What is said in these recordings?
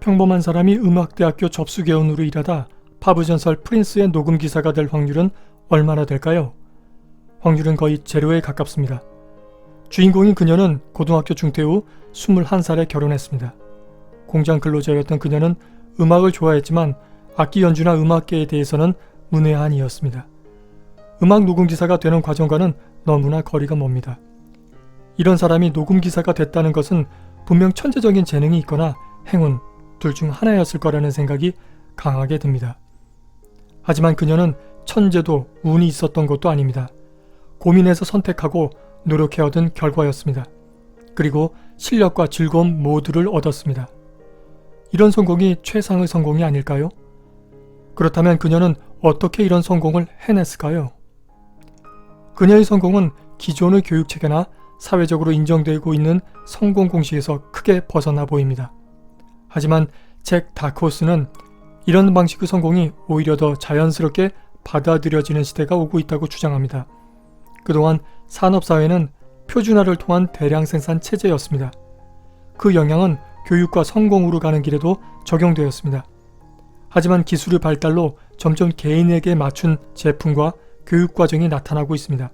평범한 사람이 음악대학교 접수개원으로 일하다 파브 전설 프린스의 녹음 기사가 될 확률은 얼마나 될까요? 확률은 거의 제로에 가깝습니다. 주인공인 그녀는 고등학교 중퇴 후 21살에 결혼했습니다. 공장 근로자였던 그녀는 음악을 좋아했지만 악기 연주나 음악계에 대해서는 문외한 이였습니다. 음악 녹음 기사가 되는 과정과는 너무나 거리가 멉니다. 이런 사람이 녹음 기사가 됐다는 것은 분명 천재적인 재능이 있거나 행운 둘 중 하나였을 거라는 생각이 강하게 듭니다. 하지만 그녀는 천재도 운이 있었던 것도 아닙니다. 고민해서 선택하고 노력해 얻은 결과였습니다. 그리고 실력과 즐거움 모두를 얻었습니다. 이런 성공이 최상의 성공이 아닐까요? 그렇다면 그녀는 어떻게 이런 성공을 해냈을까요? 그녀의 성공은 기존의 교육 체계나 사회적으로 인정되고 있는 성공 공식에서 크게 벗어나 보입니다. 하지만 잭 다코스는 이런 방식의 성공이 오히려 더 자연스럽게 받아들여지는 시대가 오고 있다고 주장합니다. 그동안 산업사회는 표준화를 통한 대량 생산 체제였습니다. 그 영향은 교육과 성공으로 가는 길에도 적용되었습니다. 하지만 기술의 발달로 점점 개인에게 맞춘 제품과 교육 과정이 나타나고 있습니다.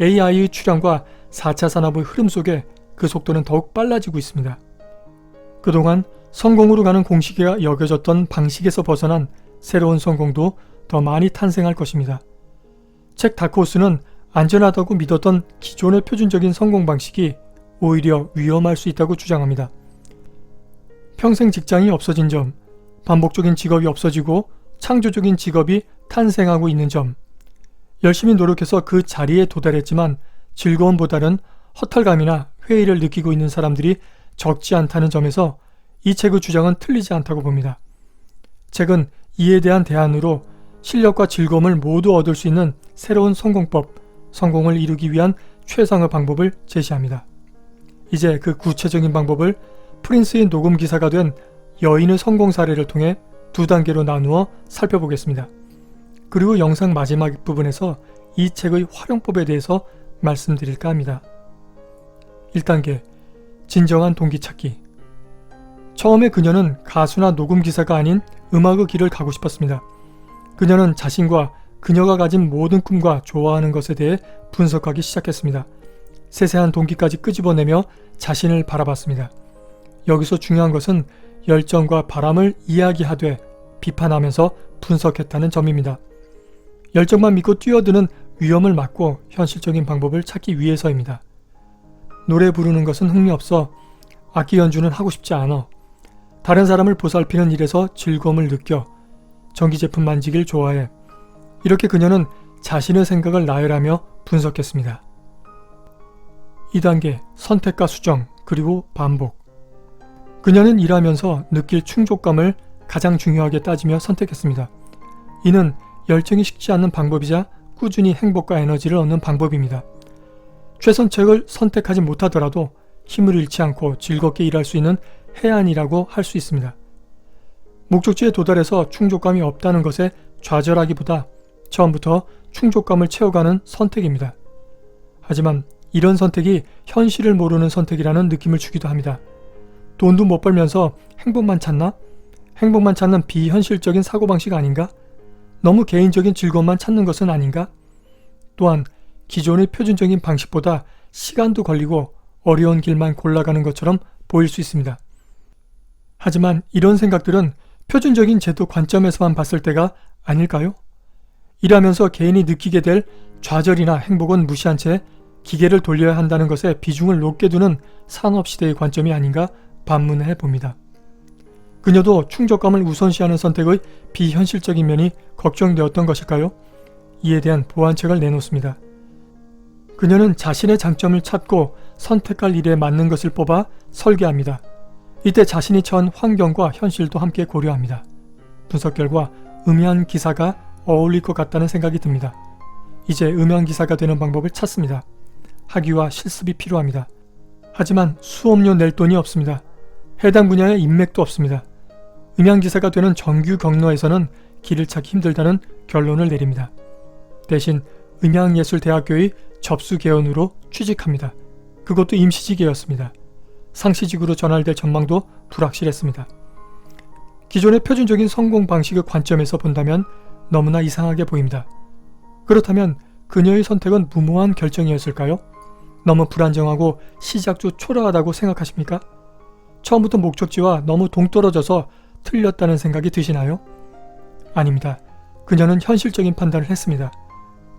AI의 출현과 4차 산업의 흐름 속에 그 속도는 더욱 빨라지고 있습니다. 그동안 성공으로 가는 공식이 여겨졌던 방식에서 벗어난 새로운 성공도 더 많이 탄생할 것입니다. 책 다크호스는 안전하다고 믿었던 기존의 표준적인 성공 방식이 오히려 위험할 수 있다고 주장합니다. 평생 직장이 없어진 점, 반복적인 직업이 없어지고 창조적인 직업이 탄생하고 있는 점, 열심히 노력해서 그 자리에 도달했지만 즐거움보다는 허탈감이나 회의를 느끼고 있는 사람들이 적지 않다는 점에서 이 책의 주장은 틀리지 않다고 봅니다. 책은 이에 대한 대안으로 실력과 즐거움을 모두 얻을 수 있는 새로운 성공법, 성공을 이루기 위한 최상의 방법을 제시합니다. 이제 그 구체적인 방법을 프린스의 녹음 기사가 된 여인의 성공 사례를 통해 두 단계로 나누어 살펴보겠습니다. 그리고 영상 마지막 부분에서 이 책의 활용법에 대해서 말씀드릴까 합니다. 1단계 진정한 동기 찾기 처음에 그녀는 가수나 녹음 기사가 아닌 음악의 길을 가고 싶었습니다. 그녀는 자신과 그녀가 가진 모든 꿈과 좋아하는 것에 대해 분석하기 시작했습니다. 세세한 동기까지 끄집어내며 자신을 바라봤습니다. 여기서 중요한 것은 열정과 바람을 이야기하되 비판하면서 분석했다는 점입니다. 열정만 믿고 뛰어드는 위험을 막고 현실적인 방법을 찾기 위해서입니다. 노래 부르는 것은 흥미없어 악기 연주는 하고 싶지 않아 다른 사람을 보살피는 일에서 즐거움을 느껴 전기 제품 만지길 좋아해 이렇게 그녀는 자신의 생각을 나열하며 분석했습니다. 2단계 선택과 수정 그리고 반복 그녀는 일하면서 느낄 충족감을 가장 중요하게 따지며 선택했습니다. 이는 열정이 식지 않는 방법이자 꾸준히 행복과 에너지를 얻는 방법입니다. 최선책을 선택하지 못하더라도 힘을 잃지 않고 즐겁게 일할 수 있는 해안이라고 할 수 있습니다. 목적지에 도달해서 충족감이 없다는 것에 좌절하기보다 처음부터 충족감을 채워가는 선택입니다. 하지만 이런 선택이 현실을 모르는 선택이라는 느낌을 주기도 합니다. 돈도 못 벌면서 행복만 찾나? 행복만 찾는 비현실적인 사고방식 아닌가? 너무 개인적인 즐거움만 찾는 것은 아닌가? 또한 기존의 표준적인 방식보다 시간도 걸리고 어려운 길만 골라가는 것처럼 보일 수 있습니다. 하지만 이런 생각들은 표준적인 제도 관점에서만 봤을 때가 아닐까요? 일하면서 개인이 느끼게 될 좌절이나 행복은 무시한 채 기계를 돌려야 한다는 것에 비중을 높게 두는 산업시대의 관점이 아닌가 반문해 봅니다. 그녀도 충족감을 우선시하는 선택의 비현실적인 면이 걱정되었던 것일까요? 이에 대한 보완책을 내놓습니다. 그녀는 자신의 장점을 찾고 선택할 일에 맞는 것을 뽑아 설계합니다. 이때 자신이 처한 환경과 현실도 함께 고려합니다. 분석 결과 음향 기사가 어울릴 것 같다는 생각이 듭니다. 이제 음향 기사가 되는 방법을 찾습니다. 학위와 실습이 필요합니다. 하지만 수업료 낼 돈이 없습니다. 해당 분야에 인맥도 없습니다. 음향 기사가 되는 정규 경로에서는 길을 찾기 힘들다는 결론을 내립니다. 대신 음향예술대학교의 접수 개원으로 취직합니다. 그것도 임시직이었습니다. 상시직으로 전환될 전망도 불확실했습니다. 기존의 표준적인 성공 방식의 관점에서 본다면 너무나 이상하게 보입니다. 그렇다면 그녀의 선택은 무모한 결정이었을까요? 너무 불안정하고 시작조 초라하다고 생각하십니까? 처음부터 목적지와 너무 동떨어져서 틀렸다는 생각이 드시나요? 아닙니다. 그녀는 현실적인 판단을 했습니다.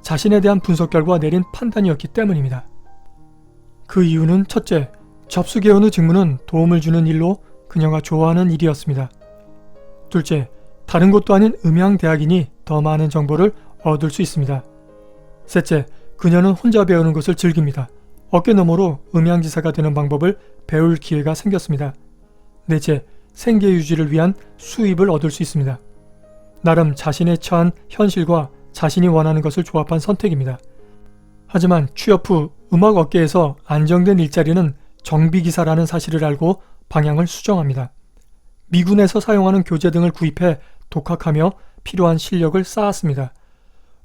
자신에 대한 분석 결과 내린 판단이었기 때문입니다. 그 이유는 첫째, 접수개원 직무는 도움을 주는 일로 그녀가 좋아하는 일이었습니다. 둘째, 다른 곳도 아닌 음향대학이니 더 많은 정보를 얻을 수 있습니다. 셋째, 그녀는 혼자 배우는 것을 즐깁니다. 어깨 너머로 음향지사가 되는 방법을 배울 기회가 생겼습니다. 넷째, 생계 유지를 위한 수입을 얻을 수 있습니다. 나름 자신의 처한 현실과 자신이 원하는 것을 조합한 선택입니다. 하지만 취업 후 음악 업계에서 안정된 일자리는 정비기사라는 사실을 알고 방향을 수정합니다. 미군에서 사용하는 교재 등을 구입해 독학하며 필요한 실력을 쌓았습니다.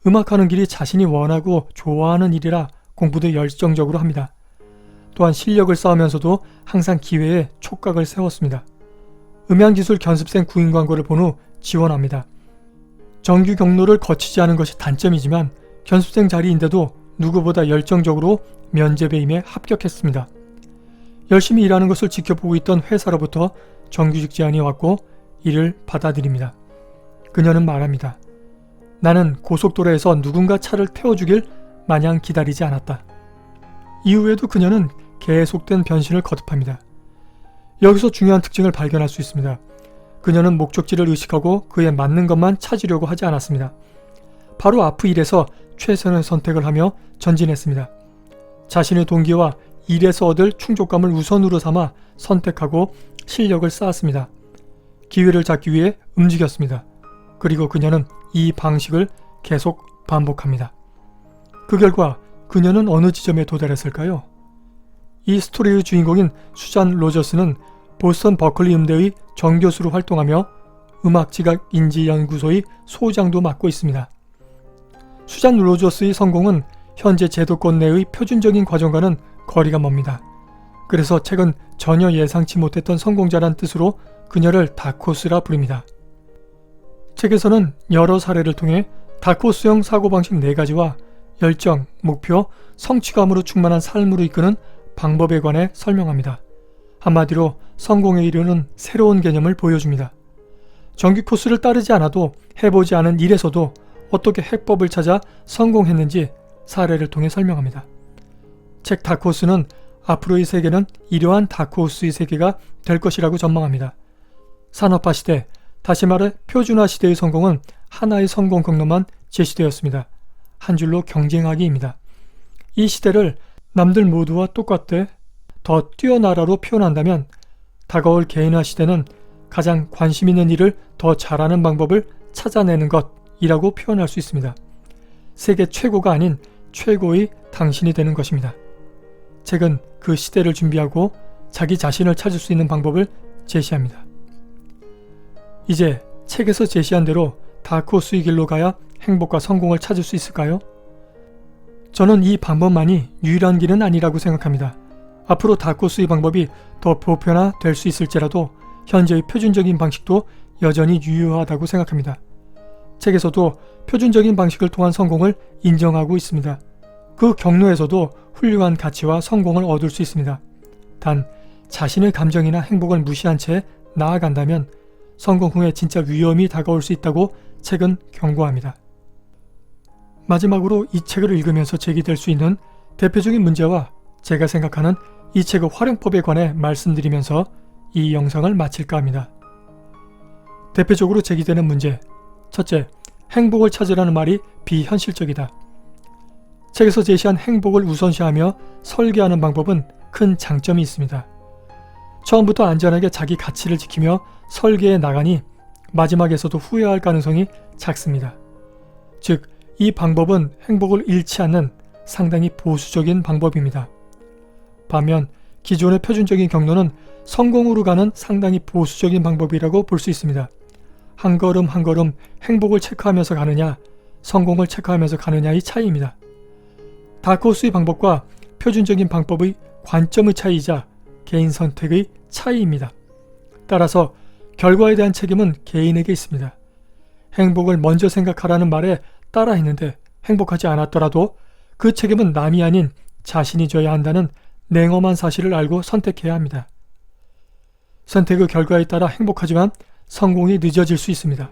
음악하는 길이 자신이 원하고 좋아하는 일이라 공부도 열정적으로 합니다. 또한 실력을 쌓으면서도 항상 기회에 촉각을 세웠습니다. 음향기술 견습생 구인 광고를 본 후 지원합니다. 정규 경로를 거치지 않은 것이 단점이지만 견습생 자리인데도 누구보다 열정적으로 임해 합격했습니다. 열심히 일하는 것을 지켜보고 있던 회사로부터 정규직 제안이 왔고 이를 받아들입니다. 그녀는 말합니다. 나는 고속도로에서 누군가 차를 태워주길 마냥 기다리지 않았다. 이후에도 그녀는 계속된 변신을 거듭합니다. 여기서 중요한 특징을 발견할 수 있습니다. 그녀는 목적지를 의식하고 그에 맞는 것만 찾으려고 하지 않았습니다. 바로 앞의 일에서 최선의 선택을 하며 전진했습니다. 자신의 동기와 일에서 얻을 충족감을 우선으로 삼아 선택하고 실력을 쌓았습니다. 기회를 잡기 위해 움직였습니다. 그리고 그녀는 이 방식을 계속 반복합니다. 그 결과 그녀는 어느 지점에 도달했을까요? 이 스토리의 주인공인 수잔 로저스는 보스턴 버클리 음대의 정교수로 활동하며 음악 지각 인지 연구소의 소장도 맡고 있습니다. 수잔 로저스의 성공은 현재 제도권 내의 표준적인 과정과는 거리가 멉니다. 그래서 책은 전혀 예상치 못했던 성공자란 뜻으로 그녀를 다코스라 부릅니다. 책에서는 여러 사례를 통해 다코스형 사고방식 4가지와 열정, 목표, 성취감으로 충만한 삶으로 이끄는 방법에 관해 설명합니다. 한마디로 성공에 이르는 새로운 개념을 보여줍니다. 정규 코스를 따르지 않아도 해보지 않은 일에서도 어떻게 해법을 찾아 성공했는지 사례를 통해 설명합니다. 책 다크호스는 앞으로의 세계는 이러한 다크호스의 세계가 될 것이라고 전망합니다. 산업화 시대, 다시 말해 표준화 시대의 성공은 하나의 성공 경로만 제시되었습니다. 한 줄로 경쟁하기입니다. 이 시대를 남들 모두와 똑같되 더 뛰어나라로 표현한다면 다가올 개인화 시대는 가장 관심 있는 일을 더 잘하는 방법을 찾아내는 것이라고 표현할 수 있습니다. 세계 최고가 아닌 최고의 당신이 되는 것입니다. 책은 그 시대를 준비하고 자기 자신을 찾을 수 있는 방법을 제시합니다. 이제 책에서 제시한 대로 다크호스의 길로 가야 행복과 성공을 찾을 수 있을까요? 저는 이 방법만이 유일한 길은 아니라고 생각합니다. 앞으로 다크호스의 방법이 더 보편화될 수 있을지라도 현재의 표준적인 방식도 여전히 유효하다고 생각합니다. 책에서도 표준적인 방식을 통한 성공을 인정하고 있습니다. 그 경로에서도 훌륭한 가치와 성공을 얻을 수 있습니다. 단, 자신의 감정이나 행복을 무시한 채 나아간다면 성공 후에 진짜 위험이 다가올 수 있다고 책은 경고합니다. 마지막으로 이 책을 읽으면서 제기될 수 있는 대표적인 문제와 제가 생각하는 이 책의 활용법에 관해 말씀드리면서 이 영상을 마칠까 합니다. 대표적으로 제기되는 문제. 첫째, 행복을 찾으라는 말이 비현실적이다. 책에서 제시한 행복을 우선시하며 설계하는 방법은 큰 장점이 있습니다. 처음부터 안전하게 자기 가치를 지키며 설계해 나가니 마지막에서도 후회할 가능성이 작습니다. 즉, 이 방법은 행복을 잃지 않는 상당히 보수적인 방법입니다. 반면 기존의 표준적인 경로는 성공으로 가는 상당히 보수적인 방법이라고 볼 수 있습니다. 한 걸음 한 걸음 행복을 체크하면서 가느냐, 성공을 체크하면서 가느냐의 차이입니다. 다크호스의 방법과 표준적인 방법의 관점의 차이이자 개인 선택의 차이입니다. 따라서 결과에 대한 책임은 개인에게 있습니다. 행복을 먼저 생각하라는 말에 따라 했는데 행복하지 않았더라도 그 책임은 남이 아닌 자신이 져야 한다는 냉엄한 사실을 알고 선택해야 합니다. 선택의 결과에 따라 행복하지만 성공이 늦어질 수 있습니다.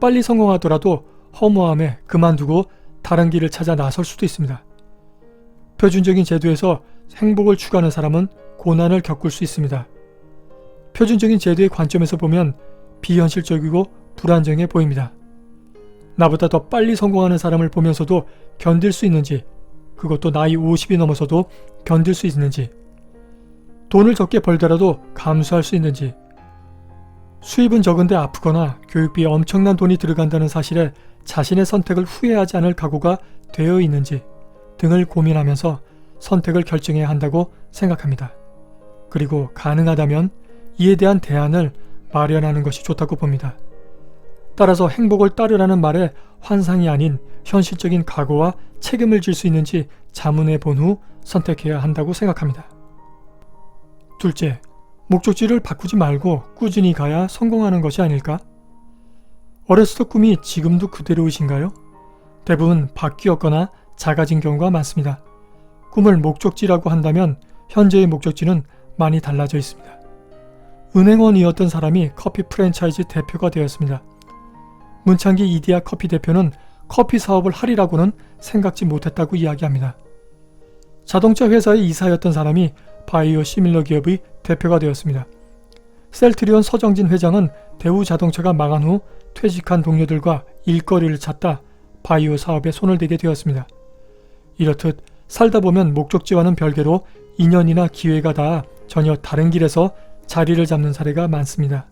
빨리 성공하더라도 허무함에 그만두고 다른 길을 찾아 나설 수도 있습니다. 표준적인 제도에서 행복을 추구하는 사람은 고난을 겪을 수 있습니다. 표준적인 제도의 관점에서 보면 비현실적이고 불안정해 보입니다. 나보다 더 빨리 성공하는 사람을 보면서도 견딜 수 있는지, 그것도 나이 50이 넘어서도 견딜 수 있는지, 돈을 적게 벌더라도 감수할 수 있는지, 수입은 적은데 아프거나 교육비에 엄청난 돈이 들어간다는 사실에 자신의 선택을 후회하지 않을 각오가 되어 있는지 등을 고민하면서 선택을 결정해야 한다고 생각합니다. 그리고 가능하다면 이에 대한 대안을 마련하는 것이 좋다고 봅니다. 따라서 행복을 따르라는 말에 환상이 아닌 현실적인 각오와 책임을 질 수 있는지 자문해 본 후 선택해야 한다고 생각합니다. 둘째, 목적지를 바꾸지 말고 꾸준히 가야 성공하는 것이 아닐까? 어렸을 때 꿈이 지금도 그대로이신가요? 대부분 바뀌었거나 작아진 경우가 많습니다. 꿈을 목적지라고 한다면 현재의 목적지는 많이 달라져 있습니다. 은행원이었던 사람이 커피 프랜차이즈 대표가 되었습니다. 문창기 이디야 커피 대표는 커피 사업을 하리라고는 생각지 못했다고 이야기합니다. 자동차 회사의 이사였던 사람이 바이오 시밀러 기업의 대표가 되었습니다. 셀트리온 서정진 회장은 대우 자동차가 망한 후 퇴직한 동료들과 일거리를 찾다 바이오 사업에 손을 대게 되었습니다. 이렇듯 살다 보면 목적지와는 별개로 인연이나 기회가 닿아 전혀 다른 길에서 자리를 잡는 사례가 많습니다.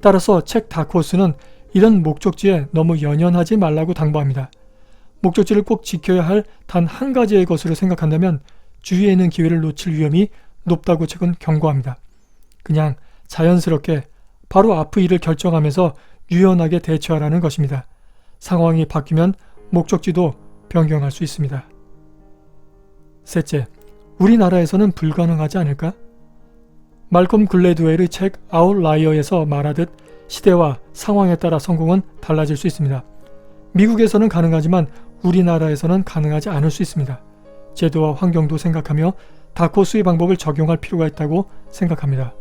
따라서 책 다코스는 이런 목적지에 너무 연연하지 말라고 당부합니다. 목적지를 꼭 지켜야 할 단 한 가지의 것으로 생각한다면 주위에 있는 기회를 놓칠 위험이 높다고 책은 경고합니다. 그냥 자연스럽게 바로 앞의 일을 결정하면서 유연하게 대처하라는 것입니다. 상황이 바뀌면 목적지도 변경할 수 있습니다. 셋째, 우리나라에서는 불가능하지 않을까? 말콤 글래드웰의 책 아웃라이어에서 말하듯 시대와 상황에 따라 성공은 달라질 수 있습니다. 미국에서는 가능하지만 우리나라에서는 가능하지 않을 수 있습니다. 제도와 환경도 생각하며 다코스의 방법을 적용할 필요가 있다고 생각합니다.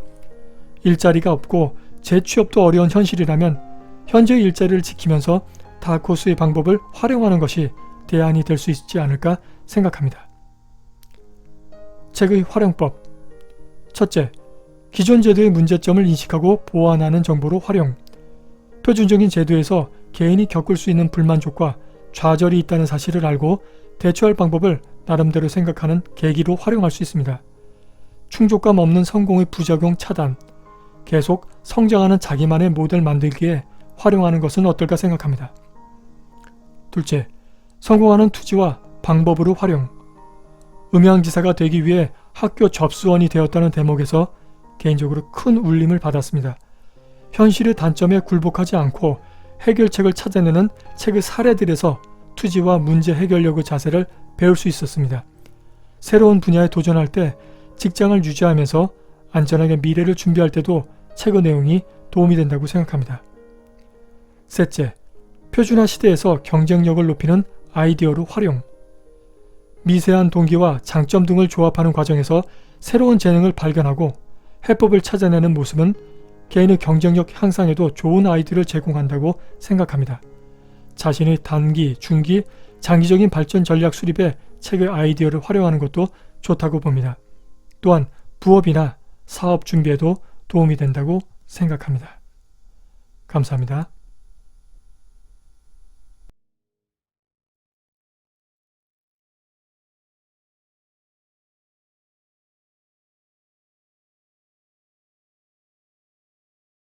일자리가 없고 재취업도 어려운 현실이라면 현재의 일자리를 지키면서 다코스의 방법을 활용하는 것이 대안이 될 수 있지 않을까 생각합니다. 책의 활용법 첫째, 기존 제도의 문제점을 인식하고 보완하는 정보로 활용 표준적인 제도에서 개인이 겪을 수 있는 불만족과 좌절이 있다는 사실을 알고 대처할 방법을 나름대로 생각하는 계기로 활용할 수 있습니다. 충족감 없는 성공의 부작용 차단, 계속 성장하는 자기만의 모델 만들기에 활용하는 것은 어떨까 생각합니다. 둘째, 성공하는 투지와 방법으로 활용. 음향지사가 되기 위해 학교 접수원이 되었다는 대목에서 개인적으로 큰 울림을 받았습니다. 현실의 단점에 굴복하지 않고 해결책을 찾아내는 책의 사례들에서 투지와 문제 해결력의 자세를 배울 수 있었습니다. 새로운 분야에 도전할 때 직장을 유지하면서 안전하게 미래를 준비할 때도 책의 내용이 도움이 된다고 생각합니다. 셋째, 표준화 시대에서 경쟁력을 높이는 아이디어로 활용. 미세한 동기와 장점 등을 조합하는 과정에서 새로운 재능을 발견하고 해법을 찾아내는 모습은 개인의 경쟁력 향상에도 좋은 아이디어를 제공한다고 생각합니다. 자신의 단기, 중기, 장기적인 발전 전략 수립에 책의 아이디어를 활용하는 것도 좋다고 봅니다. 또한 부업이나 사업 준비에도 도움이 된다고 생각합니다. 감사합니다.